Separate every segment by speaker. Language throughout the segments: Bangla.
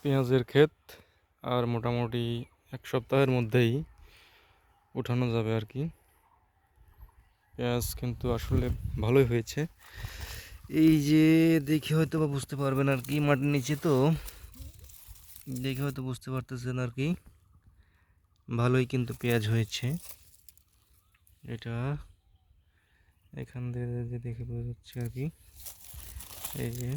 Speaker 1: পেঁয়াজের ক্ষেত আর মোটামুটি এক সপ্তাহের মধ্যেই উঠানো যাবে আর কি। পেঁয়াজ কিন্তু আসলে ভালোই হয়েছে। এই যে দেখে হয়তো বা বুঝতে পারবেন আর কি, মাটির নিচে তো দেখে হয়তো বুঝতে পারতেছেন আর কি, ভালোই কিন্তু পেঁয়াজ হয়েছে। এটা এখান যে দেখে বোঝা যাচ্ছে আর কি। এই যে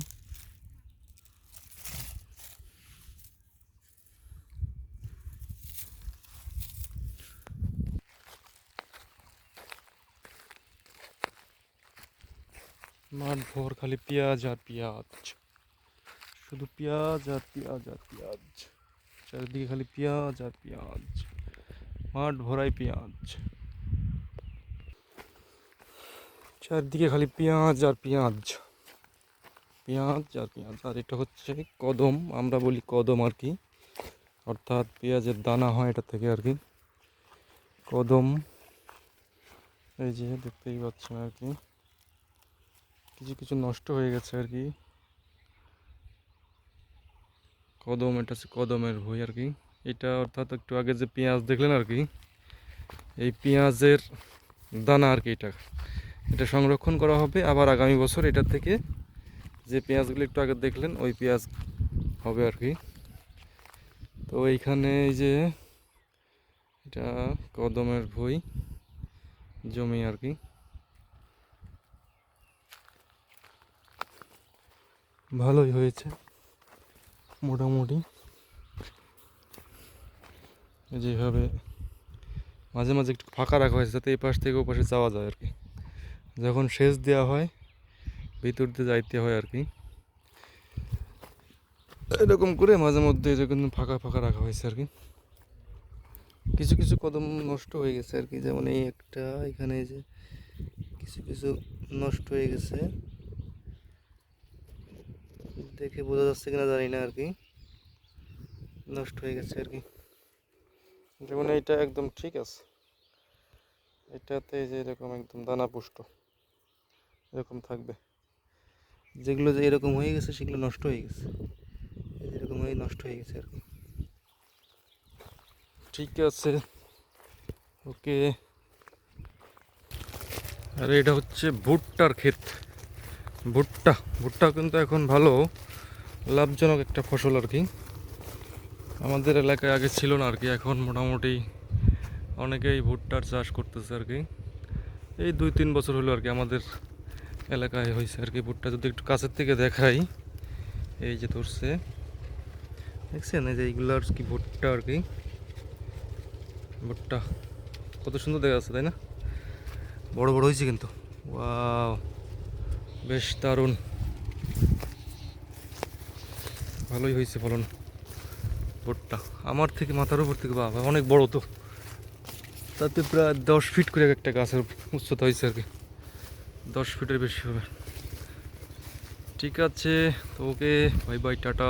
Speaker 1: মাঠ ভোর খালি পেঁয়াজ আর পেঁয়াজ। শুধু পেঁয়াজ আর পেঁয়াজ আর পেঁয়াজ। চারিদিকে খালি পেঁয়াজ আর পেঁয়াজ। মাঠ ভরাই পেঁয়াজ। চারদিকে খালি পেঁয়াজ আর পেঁয়াজ। পেঁয়াজ আর পেঁয়াজ। আর এটা হচ্ছে কদম। আমরা বলি কদম আর কি। অর্থাৎ পেঁয়াজের দানা হয় এটা থেকে আর কি। কদম। এই যে দেখতেই পাচ্ছেন আর কি। কিছু কিছু নষ্ট হয়ে গেছে আর কি। কদম, এটা হচ্ছে কদমের ভুই আর কি। এটা অর্থাৎ একটু আগে যে পেঁয়াজ দেখলেন আর কি, এই পেঁয়াজের দানা আর কি এটা। এটা সংরক্ষণ করা হবে। আবার আগামী বছর এটা থেকে যে পেঁয়াজগুলো একটু আগে দেখলেন, ওই পেঁয়াজ হবে আর কি। তো এইখানে এই যে এটা কদমের ভুই জমি আর কি। ভালোই হয়েছে, মোটামুটি। যেভাবে মাঝে মাঝে একটু ফাঁকা রাখা হয়েছে, যাতে এই পাশ থেকে ও পাশে যাওয়া যায় আর কি। যখন সেচ দেওয়া হয়, ভিতর দিয়ে যাইতে হয় আর কি। এরকম করে মাঝে মধ্যে যখন ফাঁকা ফাঁকা রাখা হয়েছে আর কি। কিছু কিছু কদম নষ্ট হয়ে গেছে আর কি, যেমন এই একটা, এখানে যে কিছু কিছু নষ্ট হয়ে গেছে। দেখে বোঝা যাচ্ছে কিনা জানি না আর কি। নষ্ট হয়ে গেছে আর কি। যেমন এইটা একদম ঠিক আছে। এটাতে যে এরকম একদম দানা পুষ্ট এরকম থাকবে। যেগুলো যে এরকম হয়ে গেছে সেগুলো নষ্ট হয়ে গেছে। এরকম হয়ে নষ্ট হয়ে গেছে আর কি। ঠিক আছে। ওকে। আর এটা হচ্ছে ভুট্টার ক্ষেত। ভুট্টা ভুট্টা কিন্তু এখন ভালো। লাভজনক একটা ফসল আর কি। আমাদের এলাকায় আগে ছিল না আর কি, এখন মোটামুটি অনেকেই ভুট্টার চাষ করতেছে আর কি। এই দুই তিন বছর হলো আর কি আমাদের এলাকায় হয়েছে আর কি ভুট্টা। যদি একটু কাছের থেকে দেখাই, এই যে ধরছে। দেখছেন এই যে এইগুলো আর কি ভুট্টা আর কি। ভুট্টা কত সুন্দর দেখা যাচ্ছে, তাই না? বড় বড় হয়েছে কিন্তু। ওয়াও, বেশ দারুণ। ভালোই হয়েছে ফলন। বোটটা। আমার থেকে মাথার উপর থেকে বাবা, অনেক বড় তো। তাতে প্রায় দশ ফিট করে একটা গাছের উচ্চতা হয়েছে আর কি। দশ ফিটের বেশি হবে। ঠিক আছে, তো ওকে বাই বাই টাটা।